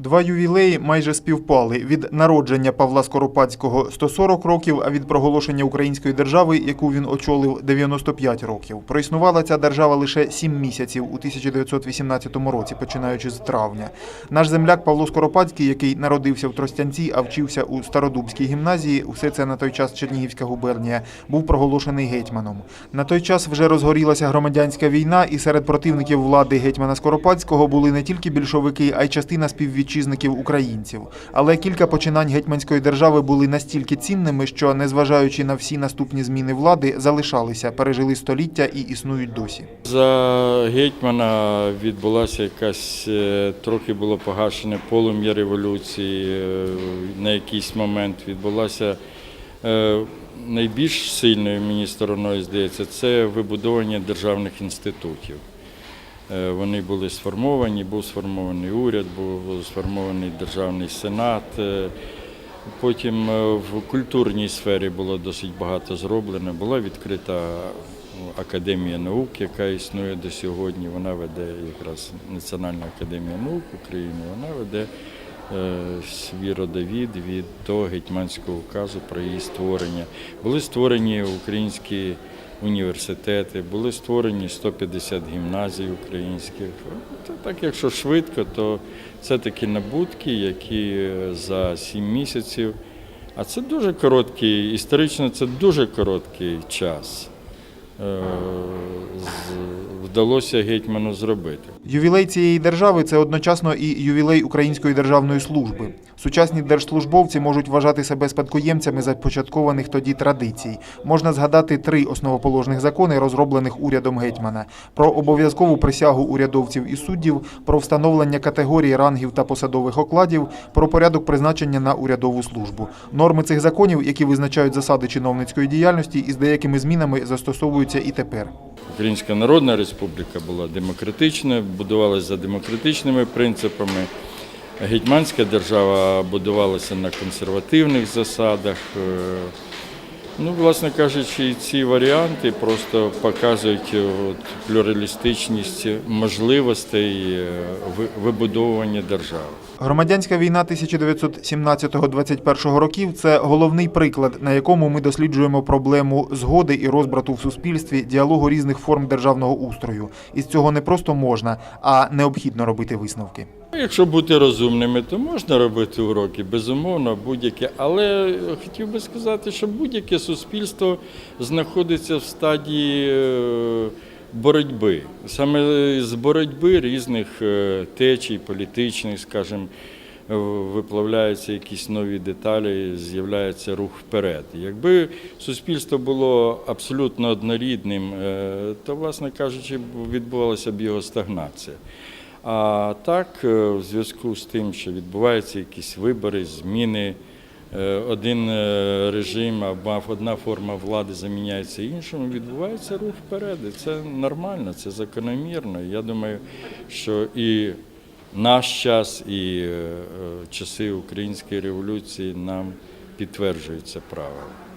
Два ювілеї майже співпали від народження Павла Скоропадського 140 років, а від проголошення української держави, яку він очолив 95 років. Проіснувала ця держава лише 7 місяців у 1918 році, починаючи з травня. Наш земляк Павло Скоропадський, який народився в Тростянці, а вчився у Стародубській гімназії, усе це на той час Чернігівська губернія, був проголошений гетьманом. На той час вже розгорілася громадянська війна, і серед противників влади гетьмана Скоропадського були не тільки більшовики, а й частина співвітчизників українців. Але кілька починань гетьманської держави були настільки цінними, що, незважаючи на всі наступні зміни влади, залишалися, пережили століття і існують досі. За гетьмана відбулася якась е, трохи було погашене полум'я революції. е, На якийсь момент відбулася е, найбільш сильною мені стороною, здається, це вибудовування державних інститутів. Е, Вони були сформовані, був сформований уряд, був сформований державний сенат. е, Потім е, в культурній сфері було досить багато зроблено. Була відкрита Академія наук, яка існує до сьогодні. Вона веде якраз Національна академія наук України. Вона веде свій родовід від того гетьманського указу про її створення. Були створені українські університети, були створені 150 гімназій українських. Так, якщо швидко, то це такі набутки, які е, за 7 місяців. А це дуже короткий, історично це дуже короткий час. Вдалося гетьману зробити. Ювілей цієї держави це одночасно і ювілей Української державної служби. Сучасні держслужбовці можуть вважати себе спадкоємцями започаткованих тоді традицій. Можна згадати три основоположних закони, розроблених урядом гетьмана: про обов'язкову присягу урядовців і суддів, про встановлення категорії рангів та посадових окладів, про порядок призначення на урядову службу. Норми цих законів, які визначають засади чиновницької діяльності, із деякими змінами застосовуються і тепер. Українська Народна Республіка була демократична, будувалася за демократичними принципами. Гетьманська держава будувалася на консервативних засадах. Ну, власне кажучи, ці варіанти просто показують е, от, плюралістичність можливостей е, вибудовування держави. Громадянська війна 1917-21 років це головний приклад, на якому ми досліджуємо проблему згоди і розбрату в суспільстві, діалогу різних форм державного устрою. І з цього не просто можна, а необхідно робити висновки. Ну, Якщо бути розумними, то можна робити уроки, безумовно, будь-яке. Але хотів би сказати, що будь-яке суспільство знаходиться в стадії е, боротьби. Саме з боротьби різних е, течій, політичних, скажімо, виплавляються якісь нові деталі, з'являється рух вперед. Якби суспільство було абсолютно однорідним, е, то, власне кажучи, відбувалася б його стагнація. А так, е, в зв'язку з тим, що відбуваються якісь вибори, зміни, е, один е, режим або одна форма влади заміняється іншим, відбувається рух вперед. Це нормально, це закономірно. Я думаю, що і наш час, і часи української революції нам підтверджують це правило.